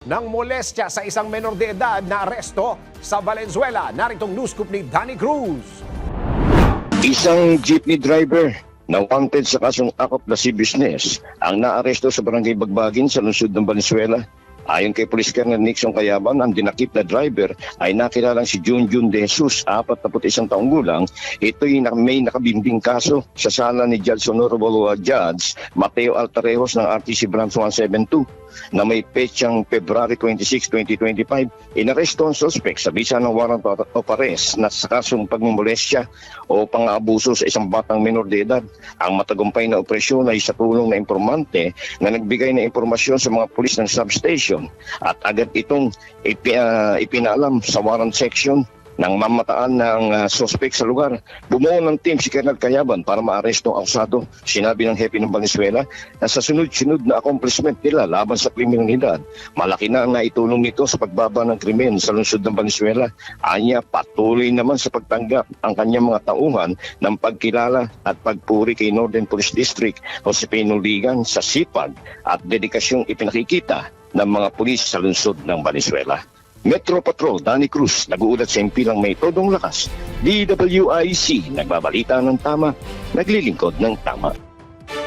ng molestya sa isang menor de edad na aresto sa Valenzuela. Naritong news scoop ni Danny Cruz. Isang jeepney driver na wanted sa kasong akop na si business ang naaresto sa barangay Bagbagin sa lungsod ng Valenzuela. Ayon kay Police Colonel Nixon Kayaban, ang dinakip na driver ay nakilalang si Junjun De Jesus, 41 taong gulang. Ito'y na- may nakabimbing kaso sa sala ni Judge Honorable Judge Mateo Altarejos ng RTC Branch 172 na may petsang February 26, 2025. Inaresto ang suspect sa bisa ng warrant of arrest na sa kasong pagmumolestya o pang-aabuso sa isang batang minor de edad. Ang matagumpay na operasyon ay sa tulong na informante na nagbigay ng impormasyon sa mga pulis ng substation at agad itong ipi, ah, ipinalam sa warrant section ng mamataan ng ah, suspect sa lugar. Bumuo ng team si Colonel Kayaban para maaresto ang akusado. Sinabi ng hepe ng Valenzuela na sa sunod-sunod na accomplishment nila laban sa kriminalidad, malaki na ang naitulong nito sa pagbaba ng krimen sa lungsod ng Valenzuela. Anya, patuloy naman sa pagtanggap ang kanyang mga tauhan ng pagkilala at pagpuri kay Northern Police District Josepino Ligan sa sipag at dedikasyong ipinakikita ng mga pulis sa lungsod ng Valenzuela. Metro Patrol Danny Cruz nag-uulat sa impilang may todong lakas. DWIC nagbabalita ng tama, naglilingkod ng tama.